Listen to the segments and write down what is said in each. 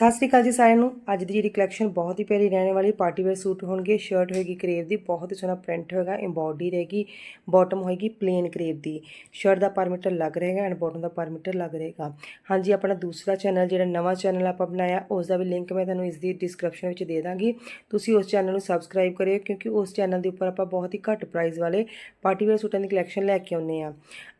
ਸਤਿ ਸ੍ਰੀ ਅਕਾਲ ਜੀ ਸਾਰਿਆਂ ਨੂੰ। ਅੱਜ ਦੀ ਜਿਹੜੀ ਕਲੈਕਸ਼ਨ ਬਹੁਤ ਹੀ ਪਿਆਰੀ ਰਹਿਣ ਵਾਲੀ ਪਾਰਟੀ ਵੇਅਰ ਸੂਟ ਹੋਣਗੇ। ਸ਼ਰਟ ਹੋਏਗੀ ਕਰੇਵ ਦੀ, ਬਹੁਤ ਹੀ ਸੋਹਣਾ ਪ੍ਰਿੰਟ ਹੋਏਗਾ। ਐਮਬੋਡੀ ਰਹੇਗੀ ਬਾਟਮ ਹੋਏਗੀ ਪਲੇਨ ਕਰੇਵ ਦੀ। ਸ਼ਰਟ ਦਾ ਪਰ ਮੀਟਰ ਲੱਗ ਰਹੇਗਾ and bottom the per metre ਲੱਗ ਰਹੇਗਾ। ਹਾਂਜੀ, ਆਪਣਾ ਦੂਸਰਾ ਚੈਨਲ ਜਿਹੜਾ ਨਵਾਂ ਚੈਨਲ ਆਪਾਂ ਬਣਾਇਆ ਉਸ ਦਾ ਵੀ ਲਿੰਕ ਮੈਂ ਤੁਹਾਨੂੰ ਇਸ ਦੀ ਡਿਸਕ੍ਰਿਪਸ਼ਨ ਵਿੱਚ ਦੇ ਦਾਂਗੀ। ਤੁਸੀਂ ਉਸ ਚੈਨਲ ਨੂੰ ਸਬਸਕ੍ਰਾਈਬ ਕਰਿਓ, ਕਿਉਂਕਿ ਉਸ ਚੈਨਲ ਦੇ ਉੱਪਰ ਆਪਾਂ ਬਹੁਤ ਹੀ ਘੱਟ ਪ੍ਰਾਈਸ ਵਾਲੇ ਪਾਰਟੀ ਵੇਅਰ ਸੂਟਾਂ ਦੀ ਕਲੈਕਸ਼ਨ ਲੈ ਕੇ ਆਉਂਦੇ ਆ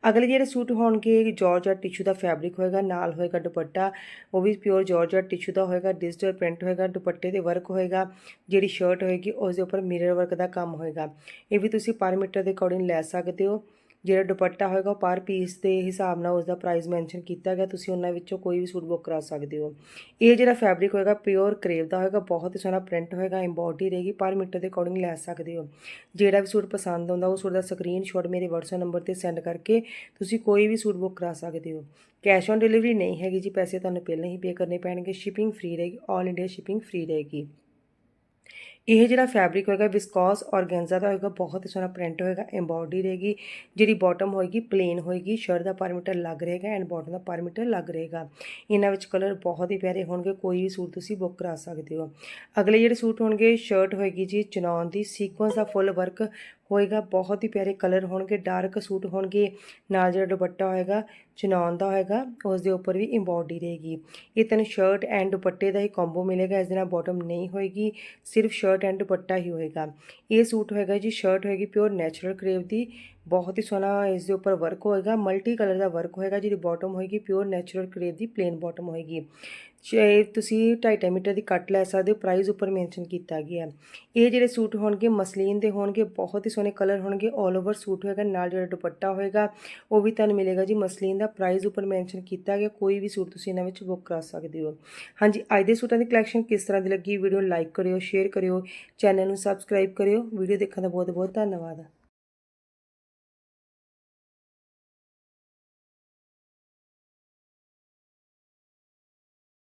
ਅਗਲੇ ਜਿਹੜੇ ਸੂਟ ਹੋਣਗੇ ਜਾਰਜਟ ਟਿਸ਼ੂ ਦਾ ਫੈਬਰਿਕ ਹੋਏਗਾ, ਨਾਲ ਹੋਏਗਾ ਦੁਪੱਟਾ। ਉਹ ਵੀ ਪਿਓਰ ਜਾਰਜਟ ਟਿਸ਼ੂ ਦਾ ਹੋਏਗਾ ਡਿਜੀਟਲ ਪ੍ਰਿੰਟ ਹੋਏਗਾ, ਦੁਪੱਟੇ ਤੇ ਵਰਕ ਹੋਏਗਾ, ਜਿਹੜੀ ਸ਼ਰਟ ਹੋਏਗੀ ਉਸ ਦੇ ਉੱਪਰ ਮਿਰਰ ਵਰਕ ਦਾ ਕੰਮ ਹੋਏਗਾ। ਇਹ ਵੀ ਤੁਸੀਂ ਪਰ ਮੀਟਰ ਦੇ ਅਕੋਰਡਿੰਗ ਲੈ ਸਕਦੇ ਹੋ। ਜਿਹੜਾ ਦੁਪੱਟਾ ਹੋਏਗਾ ਉਹ ਪਰ ਪੀਸ ਦੇ ਹਿਸਾਬ ਨਾਲ ਉਸ ਦਾ ਪ੍ਰਾਈਸ ਮੈਂਸ਼ਨ ਕੀਤਾ ਗਿਆ, ਤੁਸੀਂ ਉਹਨਾਂ ਵਿੱਚੋਂ ਕੋਈ ਵੀ ਸੂਟ ਬੁੱਕ ਕਰਾ ਸਕਦੇ ਹੋ। ਇਹ ਜਿਹੜਾ ਫੈਬਰਿਕ ਹੋਏਗਾ ਪਿਓਰ ਕਰੇਵ ਦਾ ਹੋਏਗਾ, ਬਹੁਤ ਹੀ ਸੋਹਣਾ ਪ੍ਰਿੰਟ ਹੋਏਗਾ ਇੰਬੋਡੀ ਰਹੇਗੀ, ਪਰ ਮੀਟਰ ਦੇ ਅਕੋਰਡਿੰਗ ਲੈ ਸਕਦੇ ਹੋ। ਜਿਹੜਾ ਵੀ ਸੂਟ ਪਸੰਦ ਆਉਂਦਾ, ਉਹ ਸੂਟ ਦਾ ਸਕਰੀਨਸ਼ਾਟ ਮੇਰੇ WhatsApp ਨੰਬਰ ਤੇ ਸੈਂਡ ਕਰਕੇ ਤੁਸੀਂ ਕੋਈ ਵੀ ਸੂਟ ਬੁੱਕ ਕਰਾ ਸਕਦੇ ਹੋ। ਕੈਸ਼ ਔਨ ਡਿਲੀਵਰੀ ਨਹੀਂ ਹੈਗੀ ਜੀ, ਪੈਸੇ ਤੁਹਾਨੂੰ ਪਹਿਲਾਂ ਹੀ ਪੇ ਕਰਨੇ ਪੈਣਗੇ ਸ਼ਿਪਿੰਗ ਫ੍ਰੀ ਰਹੇਗੀ 올 ਇੰਡੀਆ ਸ਼ਿਪਿੰਗ ਫ੍ਰੀ ਰਹੇਗੀ। ਇਹ ਜਿਹੜਾ ਫੈਬਰਿਕ ਹੋਏਗਾ ਵਿਸਕੋਸ ਔਰਗੈਂਜ਼ਾ ਦਾ ਹੋਏਗਾ, ਬਹੁਤ ਹੀ ਸੋਹਣਾ ਪ੍ਰਿੰਟ ਹੋਏਗਾ ਐਮਬੋਡੀ ਰਹੇਗੀ, ਜਿਹੜੀ ਬਾਟਮ ਹੋਏਗੀ ਪਲੇਨ ਹੋਏਗੀ ਸ਼ਰਟ ਦਾ ਪਰਮੀਟਰ ਲੱਗ ਰਹੇਗਾ ਐਂਡ ਬਾਟਮ ਦਾ ਪਰਮੀਟਰ ਲੱਗ ਰਹੇਗਾ। ਇਹਨਾਂ ਵਿੱਚ ਕਲਰ ਬਹੁਤ ਹੀ ਪਿਆਰੇ ਹੋਣਗੇ, ਕੋਈ ਵੀ ਸੂਟ ਤੁਸੀਂ ਬੁੱਕ ਕਰਾ ਸਕਦੇ ਹੋ। ਅਗਲੇ ਜਿਹੜੇ ਸੂਟ ਹੋਣਗੇ ਸ਼ਰਟ ਹੋਏਗੀ ਜੀ ਚਨੌਨ ਦੀ ਸੀਕੁਐਂਸ ਦਾ ਫੁੱਲ ਵਰਕ ਹੋਏਗਾ, ਬਹੁਤ ਹੀ ਪਿਆਰੇ ਕਲਰ ਹੋਣਗੇ ਡਾਰਕ ਸੂਟ ਹੋਣਗੇ, ਨਾਲ ਜਿਹੜਾ ਦੁਪੱਟਾ ਹੋਏਗਾ ਚਨੌਨ ਦਾ ਹੋਏਗਾ ਉਸ ਦੇ ਉੱਪਰ ਵੀ ਐਮਬੋਡੀ ਰਹੇਗੀ। ਇਹ ਤੈਨੂੰ ਸ਼ਰਟ ਐਂਡ ਦੁਪੱਟੇ ਦਾ ਹੀ ਕੰਬੋ ਮਿਲੇਗਾ, ਇਸ ਦੇ ਨਾਲ ਬਾਟਮ ਨਹੀਂ ਹੋਏਗੀ, ਸਿਰਫ ਸ਼ਰਟ ਐਂਡ ਦੁਪੱਟਾ ਹੀ ਹੋਏਗਾ ਇਹ ਸੂਟ ਹੋਏਗਾ ਜੀ ਸ਼ਰਟ ਹੋਏਗੀ ਪਿਓਰ ਨੈਚੁਰਲ ਕਰੇਵ ਦੀ ਬਹੁਤ ਹੀ ਸੋਹਣਾ ਇਸ ਦੇ ਉੱਪਰ ਵਰਕ ਹੋਏਗਾ ਮਲਟੀ ਕਲਰ ਦਾ ਵਰਕ ਹੋਏਗਾ ਜਿਹੜੀ ਬਾਟਮ ਹੋਏਗੀ ਪਿਓਰ ਨੈਚੁਰਲ ਕਰੇਵ ਦੀ ਪਲੇਨ ਬਾਟਮ ਹੋਏਗੀ। ਚਾਹੇ ਤੁਸੀਂ 2.5 ਮੀਟਰ ਦੀ ਕੱਟ ਲੈ ਸਕਦੇ ਹੋ ਪ੍ਰਾਈਸ ਉੱਪਰ ਮੈਂਸ਼ਨ ਕੀਤਾ ਗਿਆ। ਹੈ। ਇਹ ਜਿਹੜੇ ਸੂਟ ਹੋਣਗੇ, ਮਸਲੀਨ ਦੇ ਹੋਣਗੇ, ਬਹੁਤ ਹੀ ਸੋਹਣੇ ਕਲਰ ਹੋਣਗੇ 올 ਓਵਰ ਸੂਟ ਹੋਏਗਾ, ਨਾਲ ਜਿਹੜਾ ਦੁਪੱਟਾ ਹੋਏਗਾ, ਉਹ ਵੀ ਤੁਹਾਨੂੰ ਮਿਲੇਗਾ ਜੀ ਮਸਲੀਨ ਦਾ ਪ੍ਰਾਈਸ ਉੱਪਰ ਮੈਂਸ਼ਨ ਕੀਤਾ ਗਿਆ, ਕੋਈ ਵੀ ਸੂਟ ਤੁਸੀਂ ਇਹਨਾਂ ਵਿੱਚ ਬੁੱਕ ਕਰਾ ਸਕਦੇ ਹੋ। ਹਾਂਜੀ, ਅੱਜ ਦੇ ਸੂਟਾਂ ਦੀ ਕਲੈਕਸ਼ਨ ਕਿਸ ਤਰ੍ਹਾਂ ਦੀ ਲੱਗੀ ਵੀਡੀਓ ਲਾਈਕ ਕਰਿਓ ਸ਼ੇਅਰ ਕਰਿਓ ਚੈਨਲ ਨੂੰ ਸਬਸਕ੍ਰਾਈਬ ਕਰਿਓ ਵੀਡੀਓ ਦੇਖਣ ਦਾ ਬਹੁਤ ਬਹੁਤ ਧੰਨਵਾਦ।